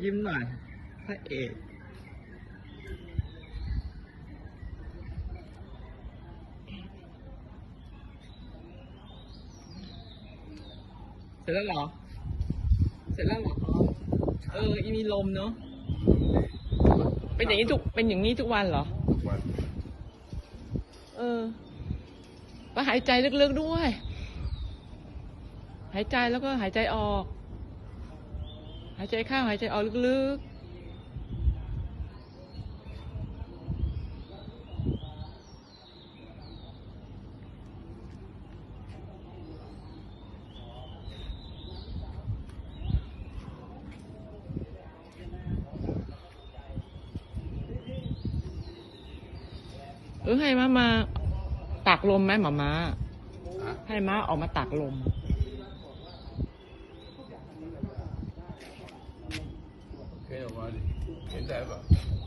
ยิ้มหน่อยพระเอกเสร็จแล้วเหรอ เสร็จแล้วเหรอ เออ อีมีลมเนาะ เป็นอย่างนี้ทุก เป็นอย่างนี้ทุกวันเหรอ ทุกวัน เออก็หายใจลึกๆด้วย หายใจแล้วก็หายใจออก หายใจเข้าหายใจออกลึกๆเออให้มามาตากลมไหมหมามาฮะให้ม้าออกมาตากลม เ